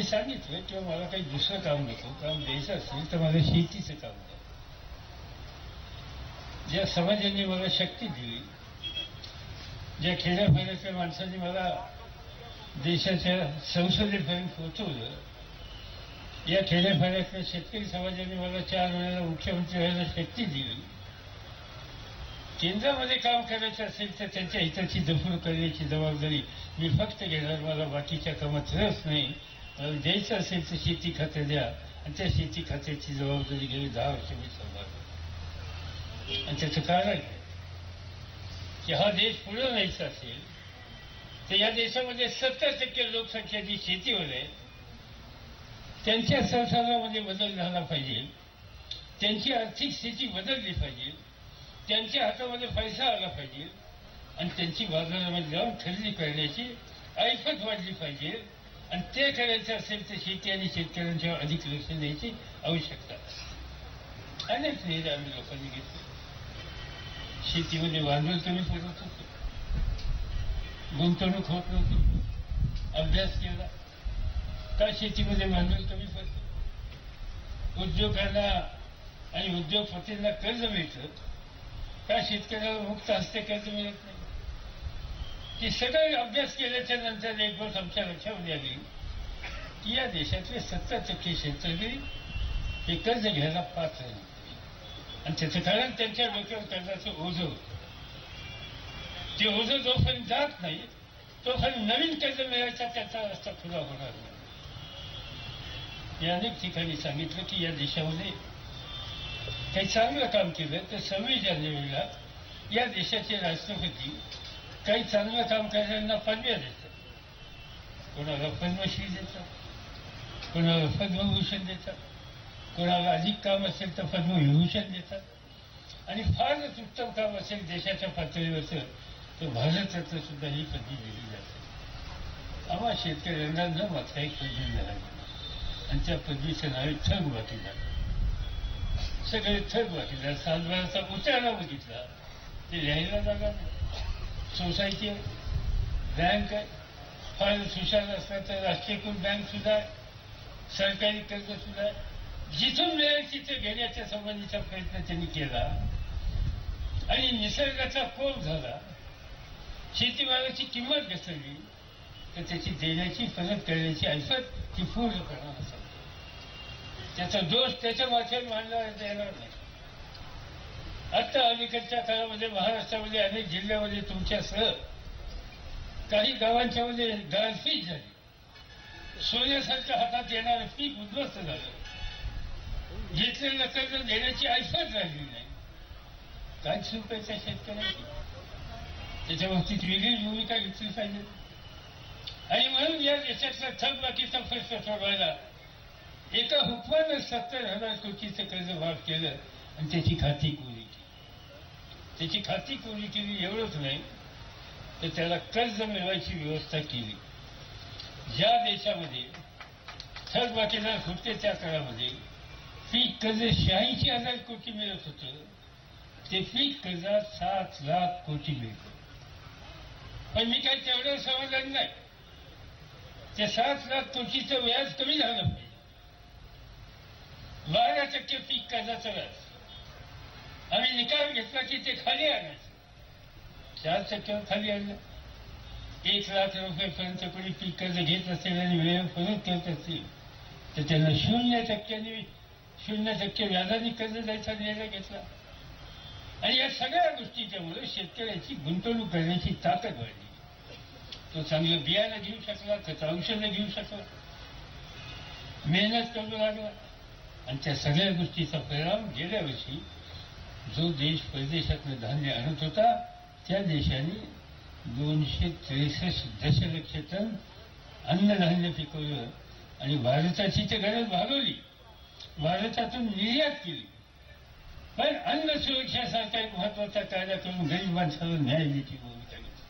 मी सांगितलं किंवा मला काही दुसरं काम नको काम द्यायचं असेल तर माझं शेतीचं काम द्या. ज्या समाजाने मला शक्ती दिली ज्या खेड्यापाड्यातल्या माणसांनी मला देशाच्या संसदेपर्यंत पोहोचवलं या खेड्यापाड्यातल्या शेतकरी समाजाने मला चार वेळेला मुख्यमंत्री व्हायला शक्ती दिली केंद्रामध्ये काम करायचं असेल तर त्यांच्या हिताची जपून करण्याची जबाबदारी मी फक्त घेणार मला बाकीच्या कामात रस नाही. द्यायचं असेल तर शेती खाते द्या. आणि त्या शेती खात्याची जबाबदारी गेली दहा वर्ष मी सांभाळली आणि त्याचं कारण आहे की हा देश पुढे न्यायचा असेल तर या देशामध्ये सत्तर टक्के लोकसंख्या जी शेतीवर आहे त्यांच्या संसारामध्ये बदल झाला पाहिजे. त्यांची आर्थिक स्थिती बदलली पाहिजे. त्यांच्या हातामध्ये पैसा आला पाहिजे. आणि त्यांची बाजारामध्ये जाऊन खरेदी करण्याची ऐपत वाढली पाहिजे. आणि ते करायचं असेल तर शेती आणि शेतकऱ्यांच्या अधिक लक्ष द्यायची आवश्यकता अनेक निर्णय आम्ही लोकांनी घेतले. शेतीमध्ये भांडवल कमी पडत होतो. गुंतवणूक होत नव्हती. अभ्यास केला. का शेतीमध्ये भांडवल कमी पडतं उद्योगांना आणि उद्योगपतींना कर्ज मिळतं. का शेतकऱ्याला मुक्त हस्ते कर्ज मिळत नाही? की सगळे अभ्यास केल्याच्यानंतर एक गोष्ट आमच्या लक्षामध्ये आली की या देशातले सत्तर टक्के शेतकरी हे कर्ज घ्यायला पात्र आणि त्याचं कारण त्यांच्या डोक्यावर कर्जाचं ओझं होतं. ते ओझं जोपर्यंत जात नाही तोपर्यंत नवीन कर्ज मिळायचा त्याचा रस्ता खुला होणार नाही. अनेक ठिकाणी सांगितलं की या देशामध्ये काही चांगलं काम केलं तर सव्वीस जानेवारीला या देशाचे राष्ट्रपती काही चांगलं काम करणाऱ्यांना पदव्या देतात कोणाला पद्मश्री देतात. कोणाला पद्मभूषण देतात. कोणाला अधिक काम असेल तर पद्मविभूषण देतात. आणि फारच उत्तम काम असेल देशाच्या पातळीवरचं तर भारतरत्न सुद्धा ही पदवी दिली जाते. आम्हा शेतकऱ्यांना न मात्र एक पदवी मिळाली. आणि त्या पदवीचं नाव थग थग वाटीदार. सगळे थग वाटीदार सातबाराचा उचारा बघितला. ते लिहायला जागा नाही. सोसायटी बँक आहे फार सुशांत असलं तर राष्ट्रीयकृत बँक सुद्धा आहे सरकारी कर्ज सुद्धा आहे. जिथून मिळेल तिथे घेण्याच्या संबंधीचा प्रयत्न त्यांनी केला. आणि निसर्गाचा कोप झाला. शेतीमालाची किंमत घसरली. तर त्याची देण्याची परत करण्याची ऐपत ती पूर्णपणे नसेल त्याचा दोष त्याच्या माथ्यावर मानला येणार नाही. आता अलीकडच्या काळामध्ये महाराष्ट्रामध्ये अनेक जिल्ह्यामध्ये तुमच्यासह काही गावांच्या मध्ये गारपीट झाली. सोन्यासारख्या हातात येणारं पीक उद्ध्वस्त झालं. घेतलेलं कर्ज देण्याची ऐपत राहिली नाही. काय चूक आहे त्या शेतकऱ्याची त्याच्या बाबतीत वेगळी भूमिका घेतली पाहिजे. आणि म्हणून या देशातला थकबाकीचा प्रश्न सोडवायला एका हुकमानं सत्तर हजार कोटीचं कर्ज भाग केलं आणि त्याची खाती कोणी त्याची खाती कोणी केली एवढंच नाही तर त्याला कर्ज मिळवायची व्यवस्था केली. ज्या देशामध्ये थर्ड बाकीदार होते त्या काळामध्ये पीक कर्ज शहाऐंशी हजार कोटी मिळत होतं ते पीक कर्जात सात लाख कोटी मिळत. पण मी काय तेवढं समाधान नाही. ते सात लाख कोटीचं व्याज कमी झालं पाहिजे. बारा टक्के पीक कर्जाचं व्याज. आम्ही निकाल घेतला की ते खाली आणायचं. चार टक्क्यावर खाली आणलं. एक लाख रुपयेपर्यंत कोणी पीक कर्ज घेत असेल आणि वेळ परत करत असतील तर त्यांना शून्य टक्क्यांनी शून्य टक्के व्याजाने कर्ज द्यायचा निर्णय घेतला. आणि या सगळ्या गोष्टीच्यामुळे शेतकऱ्याची गुंतवणूक करण्याची ताकद वाढली. तो चांगलं बियाणं घेऊ शकला त्याचं औषधं घेऊ शकला. मेहनत करू लागला आणि त्या सगळ्या गोष्टीचा परिणाम गेल्या वर्षी जो देश परदेशातनं धान्य आणत होता त्या देशाने दोनशे त्रेसष्ट दशलक्ष टन अन्नधान्य पिकवलं आणि भारताची ते गरज भागवली. भारतातून निर्यात केली. पण अन्न सुरक्षासारखा एक महत्त्वाचा कायदा करून गरीब माणसाला न्याय देण्याची भूमिका घेतली.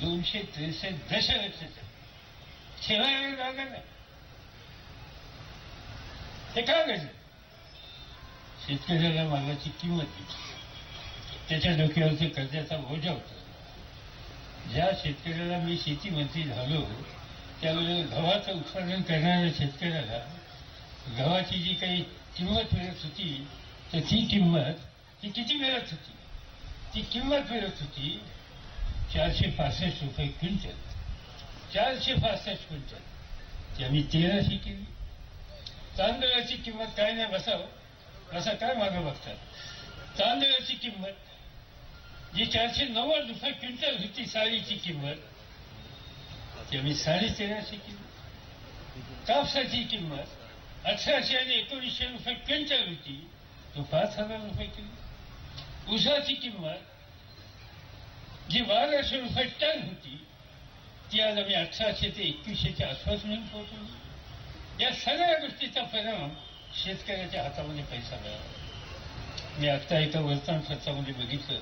दोनशे त्रेसष्ट दशलक्ष टन. सेवा जागा नाही हे का घडलं शेतकऱ्याला मालाची किंमत त्याच्या डोक्यावरचं कर्जाचा बोजा होता. ज्या शेतकऱ्याला मी शेती मंत्री झालो त्यावेळेला गव्हाचं उत्पादन करणाऱ्या शेतकऱ्याला गव्हाची जी काही किंमत मिळत होती तर ती किंमत ती किती मिळत होती? ती किंमत मिळत होती चारशे पासष्ट रुपये क्विंटल. चारशे पासष्ट क्विंटल. ती आम्ही तेराशे केली तांदळाची किंमत काय नाही बसावं. बसा काय मागं बघतात? तांदळाची किंमत जी चारशे नव्वद रुपये क्विंटल होती साडीची किंमत ती साडे तेराशे किंमत कापसाची किंमत अठराशे आणि एकोणीसशे रुपये क्विंटल होती तो पाच हजार रुपये किलो. ऊसाची किंमत जी बाराशे रुपये टन होती ती आज आम्ही अठराशे ते एकवीसशेच्या आसपास नेऊन पोहोचवली या सगळ्या गोष्टीचा परिणाम शेतकऱ्याच्या हातामध्ये पैसा मिळाला मी आत्ता एका वर्तमानपत्रामध्ये बघितलं.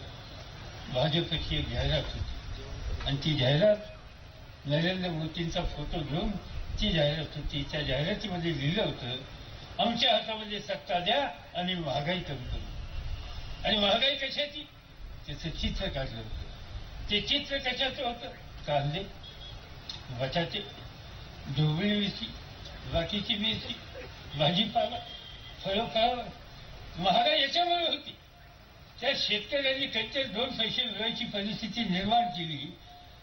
भाजपची एक जाहिरात होती. आणि ती जाहिरात नरेंद्र मोदींचा फोटो घेऊन ती जाहिरात होती. त्या जाहिरातीमध्ये लिहिलं होतं आमच्या हातामध्ये सत्ता द्या आणि महागाई कमी करू. आणि महागाई कशाची? त्याचं चित्र काढलं होतं. ते चित्र कशाचं होतं? कांदे बटाटे ढोबळी मिरची बाकीची मिरची. भाजीपाला फळं महागाई याच्यामुळे होती. त्या शेतकऱ्यांनी काहीतरी दोन पैसे मिळवायची परिस्थिती निर्माण केली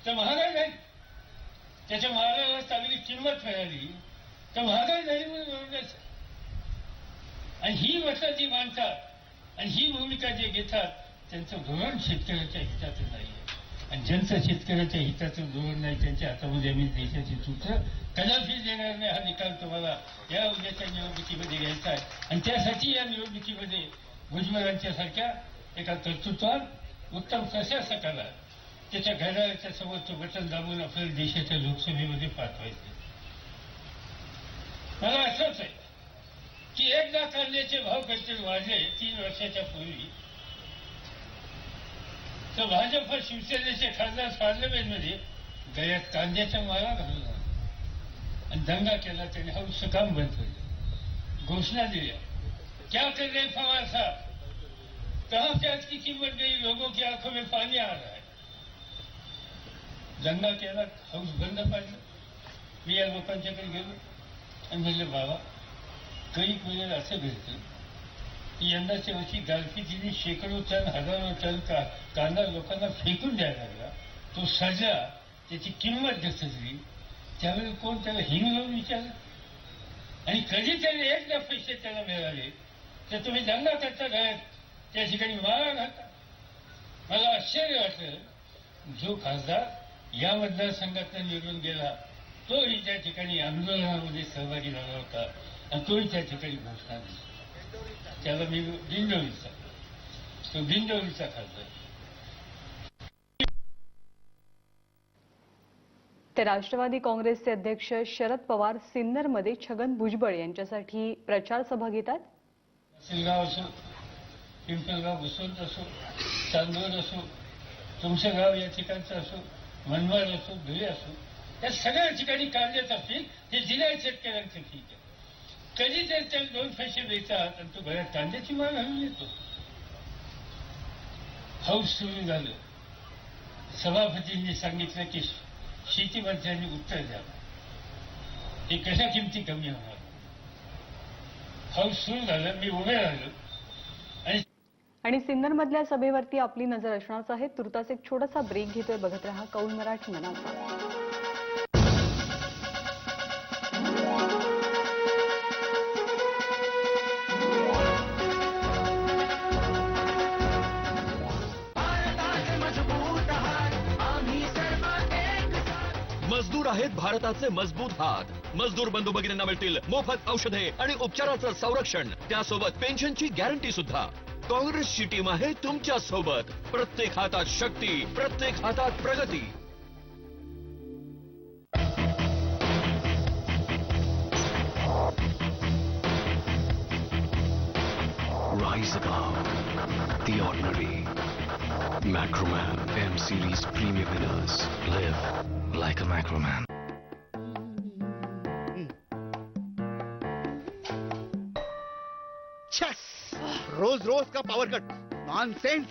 तर महागाई नाही त्याच्या मालाला चांगली किंमत मिळाली तर महागाई नाही म्हणून आणि ही मतं जी मांडतात आणि ही भूमिका जे घेतात त्यांचं धोरण शेतकऱ्याच्या हिताचं नाही आणि ज्यांचं शेतकऱ्याच्या हिताचं धोरण नाही त्यांच्या हातामध्ये आम्ही देशाची सूत्र कदाचित देणार नाही हा निकाल तुम्हाला या उद्याच्या निवडणुकीमध्ये घ्यायचा आहे. आणि त्यासाठी या निवडणुकीमध्ये भुजबळांच्या सारख्या एका कर्तृत्वात उत्तम प्रशासकाला त्याच्या घड्याळाच्या समोरचं बटन दाबून आपल्याला देशाच्या लोकसभेमध्ये पाठवायचे मला असंच आहे की एकदा कांद्याचे भाव कधी वाढले तीन वर्षाच्या पूर्वी तर भाजप शिवसेनेचे खासदार पार्लमेंटमध्ये गळ्यात कांद्याच्या माळा घालून आणि दंगा केला त्याने हौस काम बंद केलं. घोषणा दिल्या. क्या कर रहे पवार साहब? कहा प्याज की कीमत गई? लोगों की आंखों में पानी आ रहा है। दंगा केला हौस बंद पाडलं. मी या लोकांच्याकडे गेलो. आणि म्हणलं बाबा काही वेळेला असं घडतं यंदाच्या वर्षी गारपिटीने शेकडो टन हजारो टन का कांदा लोकांना फेकून द्यायला लागला. तो सजा त्याची किंमत घसरली त्यावेळी कोण त्याला हिंग लावून विचारलं? आणि कधी त्याने एकदा पैसे त्याला मिळाले? तर तुम्ही दंगा करता घरात त्या ठिकाणी मारा घालता. मला आश्चर्य वाटलं जो खासदार या मतदारसंघातला निवडून गेला तोही त्या ठिकाणी आंदोलनामध्ये सहभागी झाला होता आणि तोही त्या ठिकाणी घोषणा दिली. त्याला मी दिंडोरीचा तो दिंडोरीचा खासदार ते राष्ट्रवादी काँग्रेसचे अध्यक्ष शरद पवार सिन्नरमध्ये छगन भुजबळ यांच्यासाठी प्रचार सभा घेतात. सिलगाव असो पिंपळगाव घुसवत असो चांदवड असो तुमचं गाव या ठिकाणचं असो मनमाड असो धुळे असो या सगळ्या ठिकाणी कार्यरत असतील ते जिल्ह्यात शेतकऱ्यांचं ठीक आहे. कधी जर त्याला दोन पैसे देतात आणि तो घरात कांद्याची माळ घालून येतो हौस सुरू झालं. सभापतींनी सांगितलं की शेतीमंत्र्यांनी उत्तर द्यावं हे कशा किमती कमी होणार? हौस सुरू झालं मी उभे राहिलो. आणि आणि सिन्नरमधल्या सभेवरती आपली नजर असणारच आहे तुर्तास एक छोटासा ब्रेक घेतोय. बघत रहा कौल मराठी मनाचा आहेत भारताचे मजबूत हात मजदूर बंधू भगिनींना मिळतील मोफत औषधे आणि उपचाराचं संरक्षण त्यासोबत पेन्शनची गॅरंटी सुद्धा काँग्रेसची टीम आहे तुमच्यासोबत प्रत्येक हातात शक्ती प्रत्येक हातात प्रगती Rise above the ordinary. Macroman M Series Premium Winners. Live like a Macroman. रोज रोज का power cut nonsense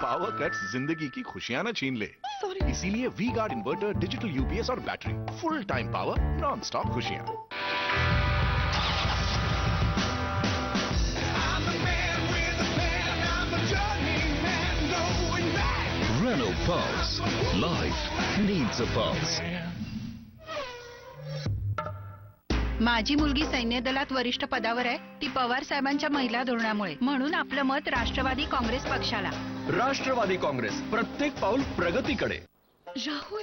power cut ज़िंदगी की खुशियाँ न छीन ले। सॉरी इसीलिए V guard inverter digital UPS और battery full time power non stop खुशियाँ. Renault Pulse. Life needs a pulse. माझी मुलगी सैन्य दलात वरिष्ठ पदावर आहे. ती पवार साहेबांच्या महिला धोरणामुळे. म्हणून आपलं मत राष्ट्रवादी काँग्रेस पक्षाला. राष्ट्रवादी काँग्रेस प्रत्येक पाऊल प्रगतीकडे. राहुल.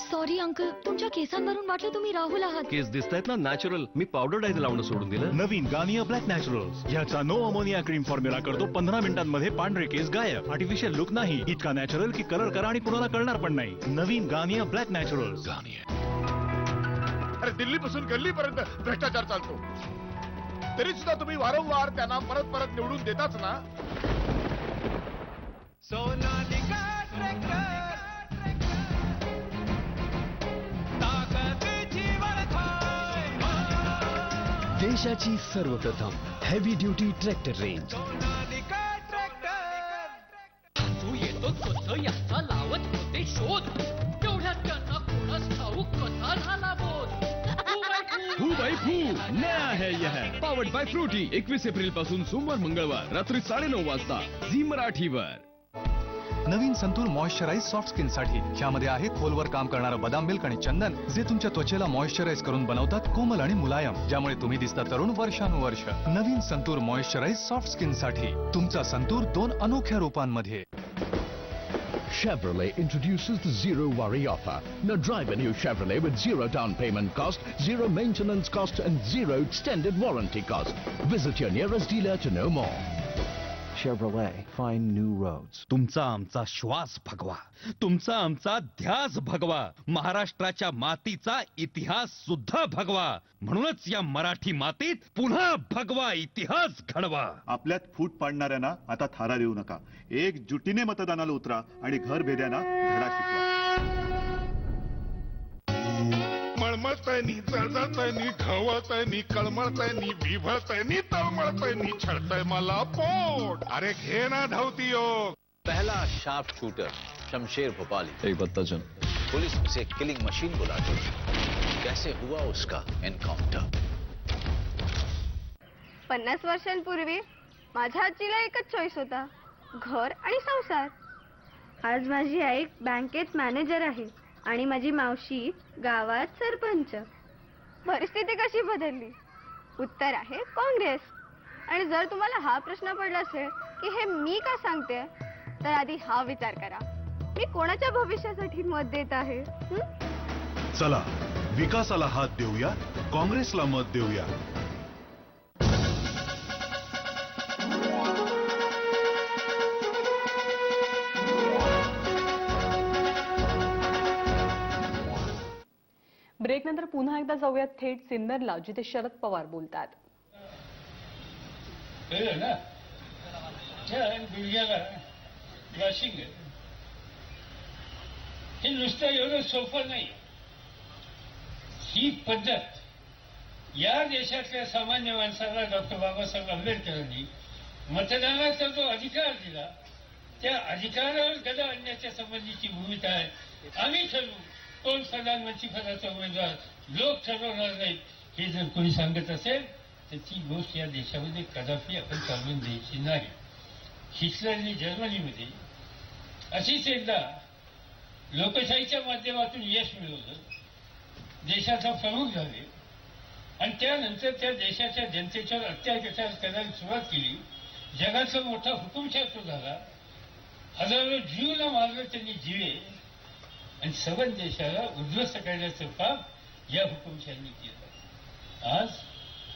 सॉरी अंकल तुमच्या केसांवरून वाटलं तुम्ही राहुल आहात. केस दिसतायत ना नॅचरल मी पावडर डायझ लावणं सोडून दिलं. नवीन गार्नियर ब्लॅक नॅचरल्स ह्याचा नो अमोनिया क्रीम फॉर्म्युला करतो पंधरा मिनिटांमध्ये पांढरे केस गायब. आर्टिफिशियल लुक नाही. इतका नॅचरल की कलर करा आणि कुणाला कळणार पण नाही. नवीन गार्नियर ब्लॅक नॅचरल्स Garnier. अरे दिल्लीपासून गल्लीपर्यंत भ्रष्टाचार चालतो. तरी सुद्धा तुम्ही वारंवार त्यांना परत परत निवडून देताच ना? देशाची सर्वप्रथम heavy duty tractor range powered by Frooti एकवीस एप्रिलपासून सोमवार मंगळवार रात्री साडेनऊ वाजता झी मराठीवर. नवीन संतूर मॉइश्चराइज सॉफ्ट स्किनसाठी ज्यामध्ये आहे खोलवर काम करणारं बदाम मिल्क आणि चंदन जे तुमच्या त्वचेला मॉइश्चराइज करून बनवतात कोमल आणि मुलायम ज्यामुळे तुम्ही दिसता तरुण वर्षानुवर्ष. नवीन संतूर मॉइश्चराइज सॉफ्ट स्किनसाठी तुमचा संतूर दोन अनोख्या रूपांमध्ये. Chevrolet introduces the Zero Worry offer. Now drive a new Chevrolet with zero down payment cost, zero maintenance cost, and zero extended warranty cost. Visit your nearest dealer to know more. Chevrolet. Find new roads. तुमचा आमचा श्वास भगवा. तुमचा आमचा ध्यास भगवा. महाराष्ट्राच्या मातीचा इतिहास सुद्धा भगवा. म्हणूनच या मराठी मातीत पुन्हा भगवा इतिहास घडवा. आपल्यात फूट पाडणाऱ्यांना आता थारा देऊ नका. एकजुटीने मतदानाला उतरा आणि घर भेद्यांना धडा शिकवा. मळमळतय नी जळजळतय नी घवळतय नी कळमळतय नी बिभळतय नी तळमळतय नी छळतय मला पोट. अरे घे ना धावती योग. पहला शार्प शूटर शमशेर भोपाली. एक बत्ताजन पुलिस उसे किलिंग मशीन बुलाती कैसे हुआ उसका एनकाउंटर पन्नास वर्षांपूर्वी माझ्या आजीला एकच चॉईस होता घर आणि संसार. आज माझी आई बँकेत मॅनेजर आहे. आणि माझी मावशी गावात सरपंच. परिस्थिती कशी बदलली? उत्तर आहे काँग्रेस. आणि जर तुम्हाला हा प्रश्न पडला असेल की हे मी का सांगते तर आधी हा विचार करा. मी कोणाच्या भविष्यासाठी मत देत आहे? हं? चला विकासाला हात देऊया काँग्रेसला मत देऊया. ब्रेक नंतर पुन्हा एकदा जाऊयात थेट सिन्नरला जिथे शरद पवार बोलतात. हे नुसतं एवढं सोपं नाही. ही पद्धत या देशातल्या सामान्य माणसाला डॉक्टर बाबासाहेब आंबेडकरांनी मतदानाचा जो अधिकार दिला त्या अधिकारावर गदा आणण्याच्या संबंधीची भूमिका आहे. आम्ही ठरवू. कोण प्रधानमंत्री पदाचा उमेदवार? लोक ठरवणार नाहीत. हे जर कोणी सांगत असेल तर ती गोष्ट या देशामध्ये कदापि आपण चालवून द्यायची नाही. हिटलरने जर्मनीमध्ये अशीच एकदा लोकशाहीच्या माध्यमातून यश मिळवलं. देशाचा प्रमुख झाले. आणि त्यानंतर त्या देशाच्या जनतेच्यावर अत्याचार करायला सुरुवात केली. जगाचा मोठा हुकुमशास्त्र झाला. हजारो जीवना मारलं त्यांनी जीवे. आणि सवन देशाला उद्ध्वस्त करण्याचं काम या हुकुमशाहीने केलं. आज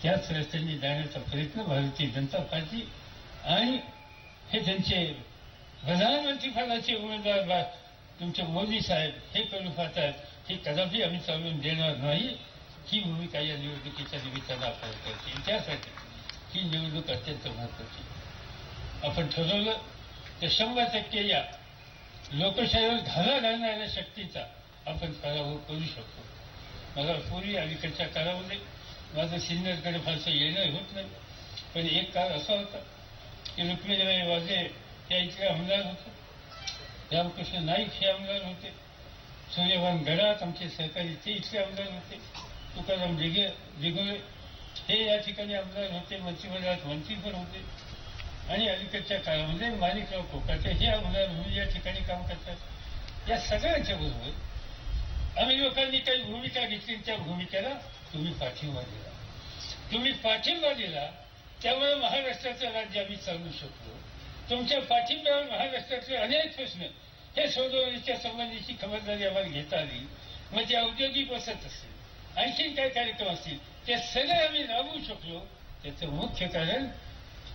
त्याच रस्त्याने जाण्याचा प्रयत्न भारतीय जनता पार्टी आणि हे त्यांचे प्रधानमंत्री पदाचे उमेदवार तुमचे मोदी साहेब हे करू पाहतात हे कदापि आम्ही चालवून देणार नाही. ही भूमिका या निवडणुकीच्या निमित्तानं आपण करते त्यासाठी ही निवडणूक अत्यंत महत्वाची आपण ठरवलं तर शंभर टक्के या लोकशाहीवर घाला घालणाऱ्या शक्तीचा आपण पराभव करू शकतो. मला पूर्वी अलीकडच्या काळामध्ये माझं सिन्नरकडे फारसं येणं होत नाही. पण एक काळ असा होता की रुक्मिणीबाई वाजे त्या इथले आमदार होते. रामकृष्ण नाईक हे आमदार होते. सूर्यभान गडात आमचे सहकारी ते इथले आमदार होते. तुकाराम दिगे दिगोळे हे या ठिकाणी आमदार होते. मंत्रिमंडळात मंत्री पण होते. आणि अलीकडच्या काळामध्ये माणिकराव कोकाटे हे आमदार म्हणून या ठिकाणी काम करतात. या सगळ्यांच्या बरोबर आम्ही लोकांनी काही भूमिका घेतली त्या भूमिकेला तुम्ही पाठिंबा दिला. तुम्ही पाठिंबा दिला त्यामुळे महाराष्ट्राचं राज्य आम्ही चालू शकलो. तुमच्या पाठिंब्यावर महाराष्ट्रातले अनेक प्रश्न हे सोडवण्याच्या संबंधीची खबरदारी आम्हाला घेता आली. मग ते औद्योगिक वसत असेल आणखीन काय कार्यक्रम असतील ते सगळे आम्ही राबवू शकलो. त्याचं मुख्य कारण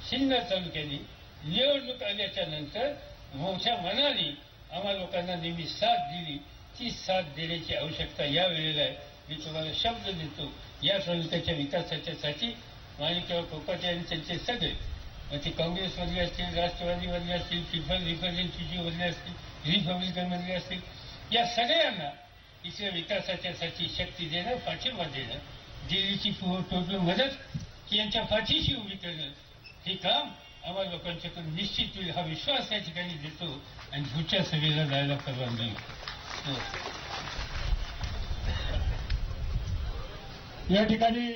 सिन्नर तालुक्याने निवडणूक आल्याच्यानंतर मोठ्या मनाने आम्हा लोकांना नेहमी साथ दिली. ती साथ देण्याची आवश्यकता या वेळेला आहे. मी तुम्हाला शब्द देतो. या तालुक्याच्या विकासाच्यासाठी माणिकराव कोकाटे आणि त्यांचे सगळे मग ते काँग्रेसमधले असतील राष्ट्रवादीमधले असतील पीपल रिप्रेझेंटेटिव्हमधले असतील रिपब्लिकनमधले असतील या सगळ्यांना इथल्या विकासाच्यासाठी शक्ती देणं पाठिंबा देणं दिल्लीची टोटल मदत की यांच्या पाठीशी उभी करणं हे काम आम्हा लोकांच्याकडून निश्चित होईल हा विश्वास या ठिकाणी देतो आणि पुढच्या सभेला जायला परवानगी हो. या ठिकाणी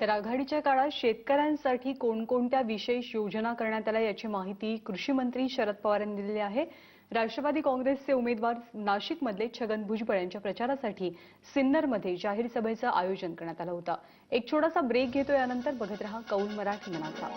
तर आघाडीच्या काळात शेतकऱ्यांसाठी कोणकोणत्या विशेष योजना करण्यात आल्या याची माहिती कृषी मंत्री शरद पवार यांनी दिली आहे. राष्ट्रवादी काँग्रेसचे उमेदवार नाशिकमधले छगन भुजबळ यांच्या प्रचारासाठी सिन्नरमध्ये जाहीर सभेचं आयोजन करण्यात आलं होतं. एक छोटासा ब्रेक घेतो यानंतर बघत रहा कौल मराठी मनाचा.